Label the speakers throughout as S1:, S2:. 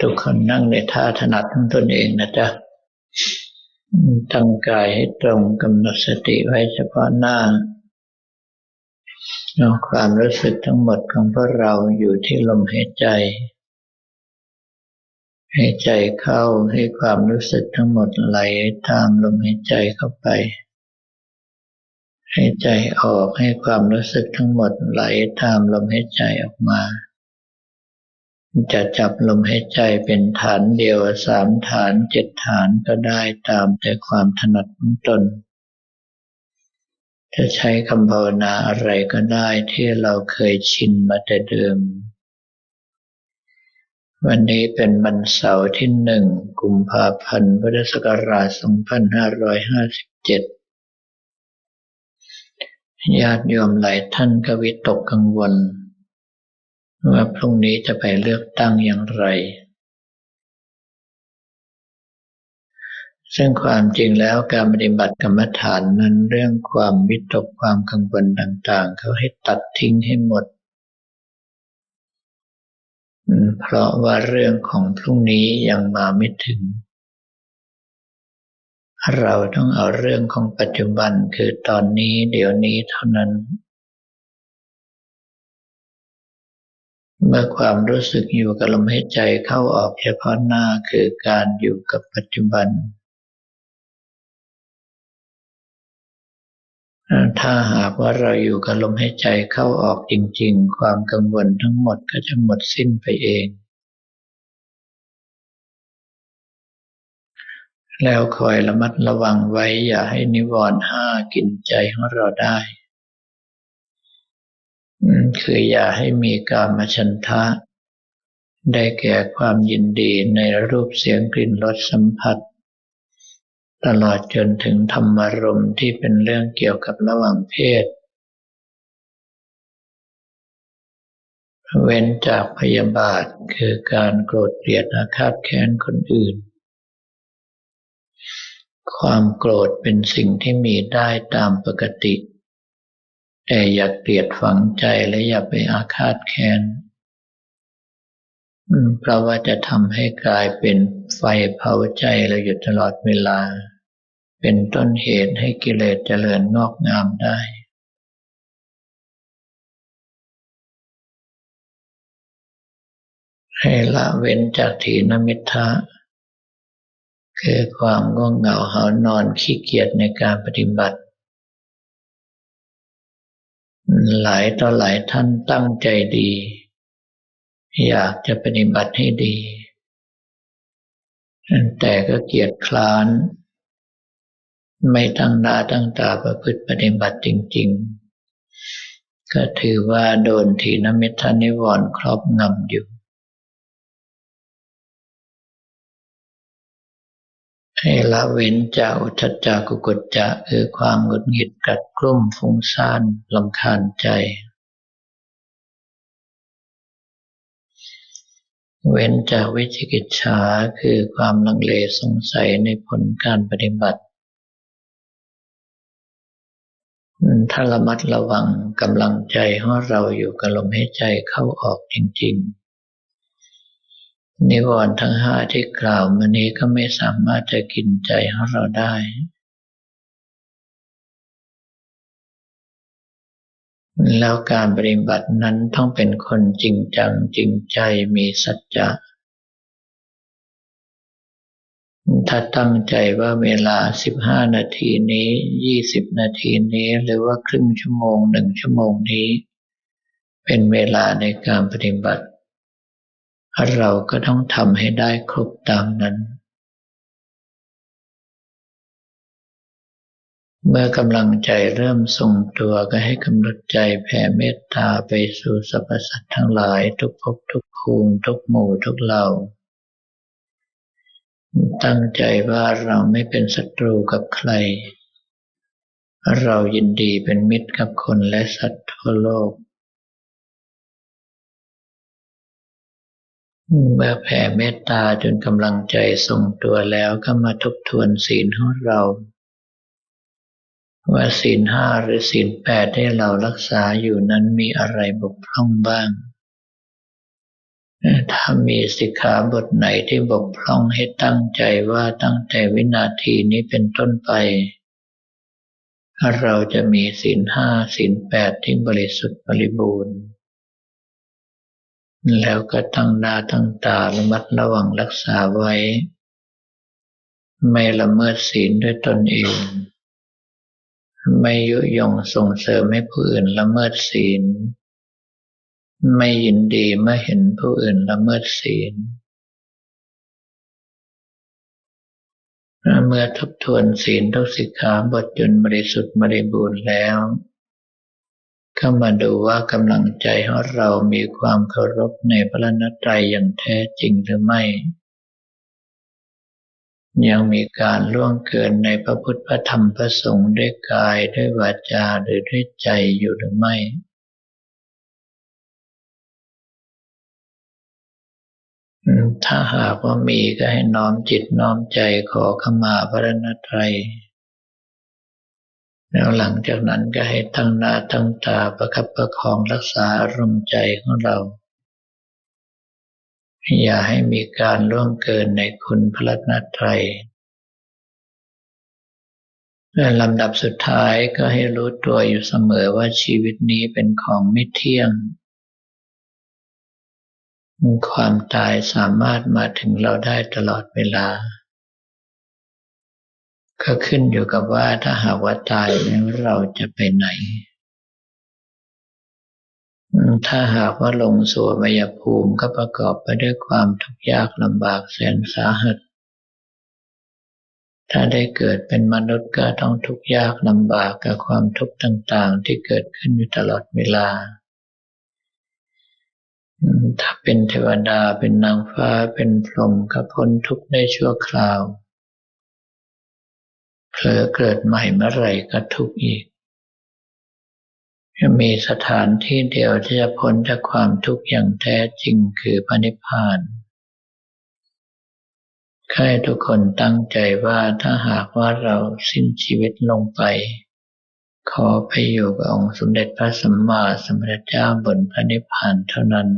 S1: ทุกคนนั่งในท่าถนัดของตนเองนะจ๊ะตั้งกายให้ตรงกำหนดสติไว้เฉพาะหน้าเอาความรู้สึกทั้งหมดของพวกเราอยู่ที่ลมหายใจให้ใจเข้าให้ความรู้สึกทั้งหมดไหลตามลมหายใจเข้าไปให้ใจออกให้ความรู้สึกทั้งหมดไหลตามลมหายใจออกมา จะจับลมหายใจเป็นฐานเดียวสามฐานเจ็ดฐานก็ได้ตามแต่ความถนัดของตน จะใช้คำภาวนาอะไรก็ได้ที่เราเคยชินมาแต่เดิม วันนี้เป็นวันเสาร์ที่หนึ่งกุมภาพันธ์พุทธศักราช 2557 ญาติโยมหลายท่านก็วิตกกังวล ว่าพรุ่งนี้จะไปเลือกตั้งอย่างไร ซึ่งความจริงแล้วการปฏิบัติกรรมฐานนั้นเรื่องความวิตกความกังวลต่างๆ เขาให้ตัดทิ้งให้หมด เพราะว่าเรื่องของพรุ่งนี้ยังมาไม่ถึงเราต้องเอาเรื่องของปัจจุบันคือตอนนี้เดี๋ยวนี้เท่านั้น เมื่อความรู้สึกอยู่กับลมหายใจเข้าออกเฉพาะหน้าคือการอยู่กับปัจจุบัน ถ้าหากว่าเราอยู่กับลมหายใจเข้าออกจริง ๆ ความกังวลทั้งหมดก็จะหมดสิ้นไปเอง แล้วคอยระมัดระวังไว้อย่าให้นิวรณ์ห้ากินใจของเราได้ คืออย่าให้มีกามฉันทะ ได้แก่ความยินดีในรูปเสียงกลิ่นรสสัมผัส ตลอดจนถึงธรรมารมณ์ที่เป็นเรื่องเกี่ยวกับระหว่างเพศ เว้นจากพยาบาทคือการโกรธเกลียดอาฆาตแค้นคนอื่น ความโกรธเป็นสิ่งที่มีได้ตามปกติ แต่อย่าเกลียดฝังใจและอย่าไปอาฆาตแค้นเพราะว่าจะทำให้กลายเป็นไฟเผาใจเราอยู่ตลอดเวลา เป็นต้นเหตุให้กิเลสเจริญงอกงามได้ ให้ละเว้นจากถีนมิทะคือความง่วงเหงาหานอนขี้เกียจในการปฏิบัติ หลายต่อหลายท่านตั้งใจดี อยากจะปฏิบัติให้ดี แต่ก็เกียจคร้าน ไม่ตั้งหน้าตั้งตาประพฤติปฏิบัติจริง ๆ ก็ถือว่าโดนทีนมิทานิวรณ์ครอบงำอยู่ ให้ละเว้นจากอุทจจากุกุจจะคือความหงุดหงิดกัดกลุ่มฟุ้งซ่านลำคาญใจ เว้นจากวิจิกิจฉาคือความลังเลสงสัยในผลการปฏิบัติ ถ้าระมัดระวังกำลังใจของเราอยู่กับลมหายใจเข้าออกจริง ๆ นิวรณ์ทั้งห้าที่กล่าวมานี้ก็ไม่สามารถจะกินใจของเราได้ แล้วการปฏิบัตินั้นต้องเป็นคนจริงจังจริงใจมีสัจจะ ถ้าตั้งใจว่าเวลาสิบห้านาทีนี้ยี่สิบนาทีนี้หรือว่าครึ่งชั่วโมงหนึ่งชั่วโมงนี้ เป็นเวลาในการปฏิบัติ เราก็ต้องทำให้ได้ครบตามนั้น เมื่อกำลังใจเริ่มทรงตัวก็ให้กำหนดใจแผ่เมตตาไปสู่สรรพสัตว์ทั้งหลายทุกภพทุกภูมิทุกหมู่ทุกเหล่า ตั้งใจว่าเราไม่เป็นศัตรูกับใคร เรายินดีเป็นมิตรกับคนและสัตว์ทั่วโลก เมื่อแผ่เมตตาจนกำลังใจทรงตัวแล้วก็มาทบทวนศีลของเรา ว่าศีลห้าหรือศีลแปดที่เรารักษาอยู่นั้นมีอะไรบกพร่องบ้าง ถ้ามีสิกขาบทไหนที่บกพร่องให้ตั้งใจว่าตั้งแต่วินาทีนี้เป็นต้นไป เราจะมีศีลห้าศีลแปดที่บริสุทธิ์บริบูรณ์ แล้วก็ตั้งหน้าตั้งตาระมัดระวังรักษาไว้ ไม่ละเมิดศีลด้วยตนเอง ไม่ยุยงส่งเสริมให้ผู้อื่นละเมิดศีล ไม่ยินดีเมื่อเห็นผู้อื่นละเมิดศีล เมื่อทบทวนศีลทุกสิกขาบทจนบริสุทธิ์บริบูรณ์แล้ว ก็มาดูว่ากำลังใจของเรามีความเคารพในพระนัตรัยอย่างแท้จริงหรือไม่ ยังมีการล่วงเกินในพระพุทธพระธรรมพระสงฆ์ด้วยกายด้วยวาจาหรือด้วยใจอยู่หรือไม่ถ้าหากว่ามีก็ให้น้อมจิตน้อมใจขอขมาพระรนตรัย แล้วหลังจากนั้นก็ให้ตั้งหน้าตั้งตาประคับประคองรักษาอารมณ์ใจของเรา อย่าให้มีการล่วงเกินในคุณพระรนตรัยลำดับสุดท้ายก็ให้รู้ตัวอยู่เสมอว่าชีวิตนี้เป็นของไม่เที่ยง ความตายสามารถมาถึงเราได้ตลอดเวลา ก็ขึ้นอยู่กับว่าถ้าหากว่าตายแล้วเราจะไปไหน ถ้าหากว่าลงสู่มยภูมิก็ประกอบไปด้วยความทุกข์ยากลำบากแสนสาหัส ถ้าได้เกิดเป็นมนุษย์ก็ต้องทุกข์ยากลำบากกับความทุกข์ต่างๆ ที่เกิดขึ้นอยู่ตลอดเวลา ถ้าเป็นเทวดาเป็นนางฟ้าเป็นพรหมก็พ้นทุกข์ได้ชั่วคราว เผลอเกิดใหม่เมื่อไรก็ทุกข์อีก มีสถานที่เดียวที่จะพ้นจากความทุกข์อย่างแท้จริงคือพระนิพพานให้ทุกคนตั้งใจว่าถ้าหากว่าเราสิ้นชีวิตลงไป ขอไปอยู่กับองค์สมเด็จพระสัมมาสัมพุทธเจ้าบนพระนิพพานเท่านั้น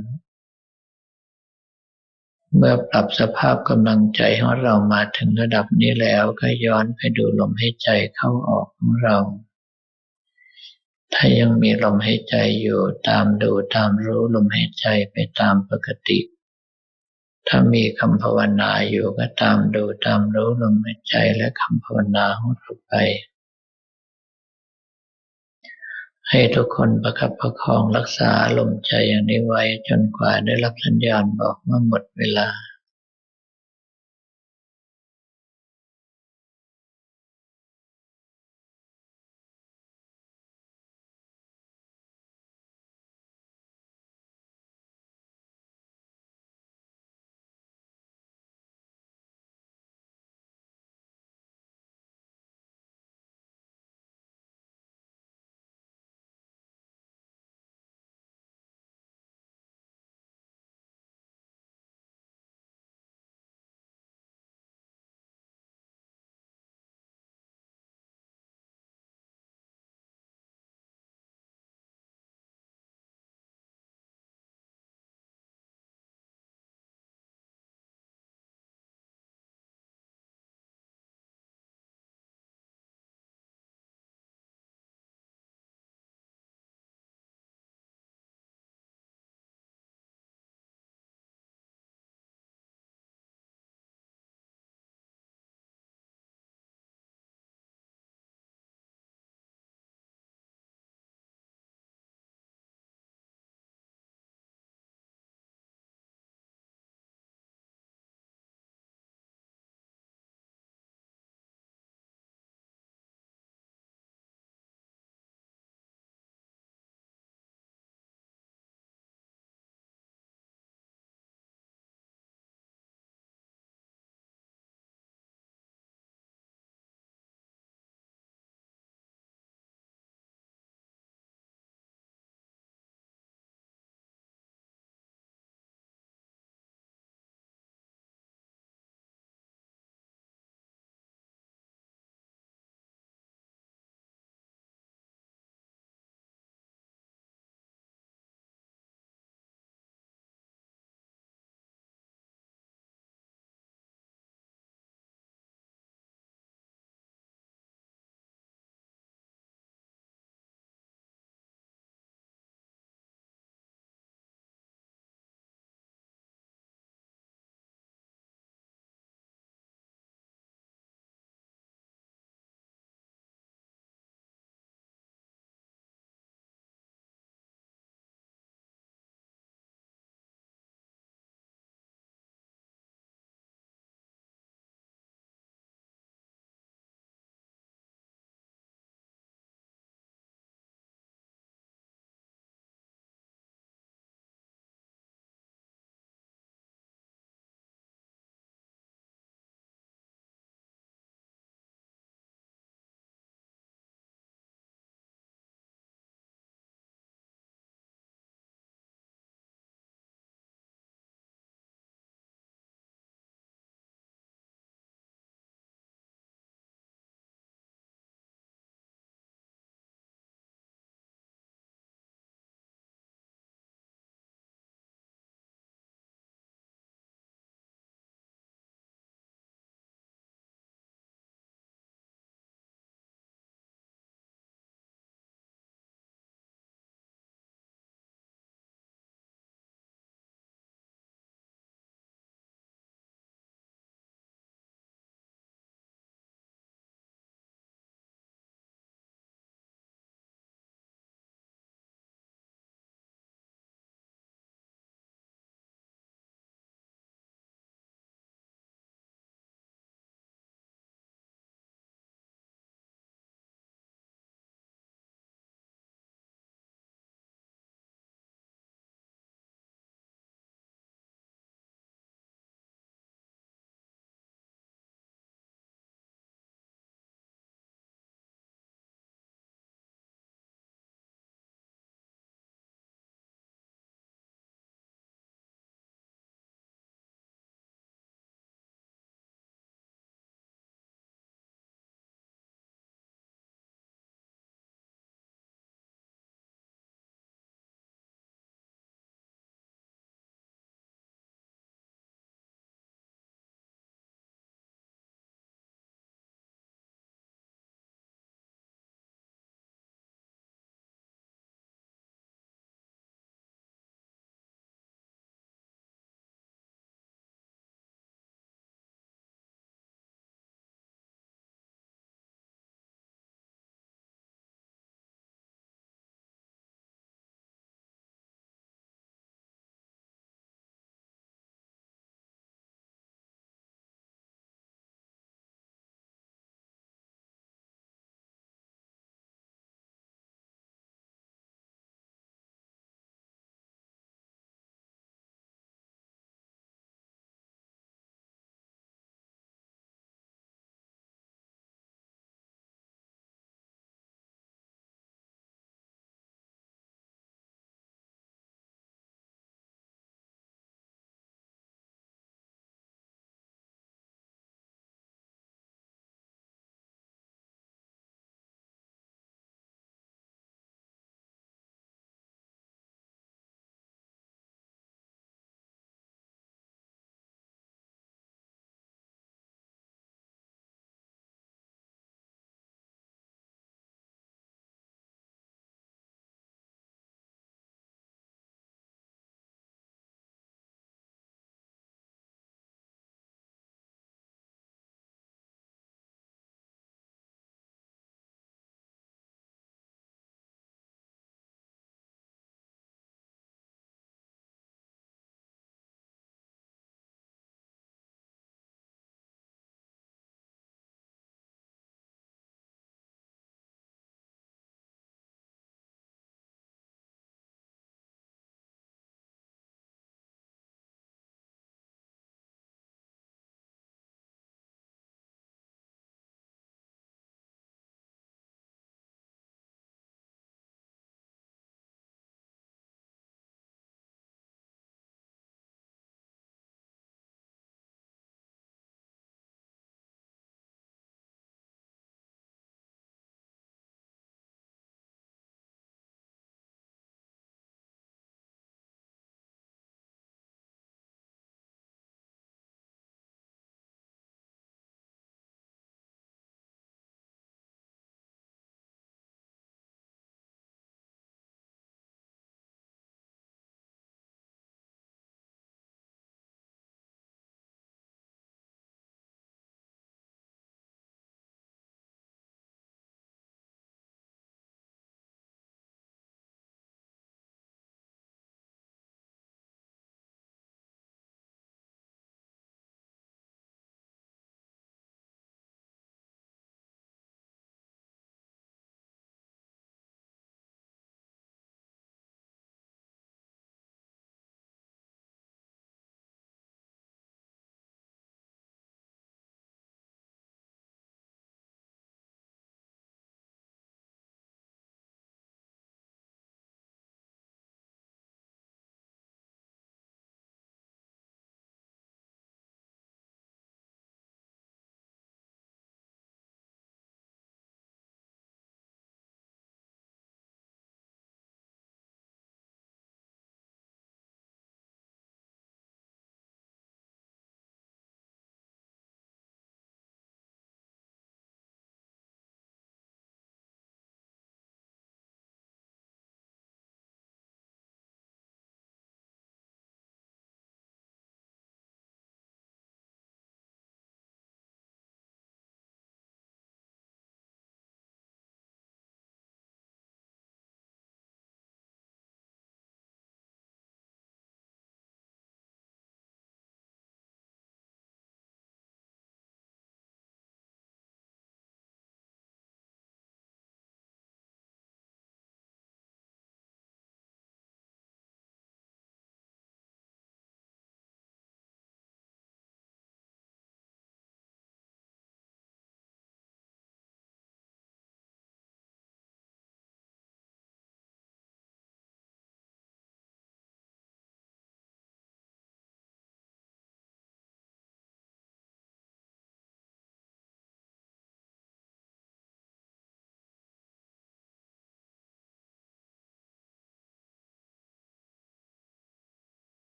S1: เมื่อปรับสภาพกำลังใจของเรามาถึงระดับนี้แล้วก็ย้อนไปดูลมหายใจเข้าออกของเรา ถ้ายังมีลมหายใจอยู่ตามดูตามรู้ลมหายใจไปตามปกติ ถ้ามีคำภาวนาอยู่ก็ตามดูตามรู้ลมหายใจและคำภาวนาของเราไป ให้ทุกคนประคับประคองรักษาลมใจอย่างนี้ไว้จนกว่าได้รับสัญญาณบอกว่าหมดเวลา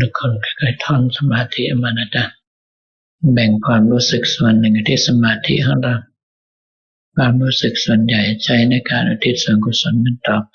S1: ทุกคนค่อยๆทอนสมาธิมานะจ๊ะแบ่งความรู้สึกส่วนหนึ่งที่สมาธิของเราความรู้สึกส่วนใหญ่ใช้ในการอุทิศส่วนกุศลนั้นต่อไป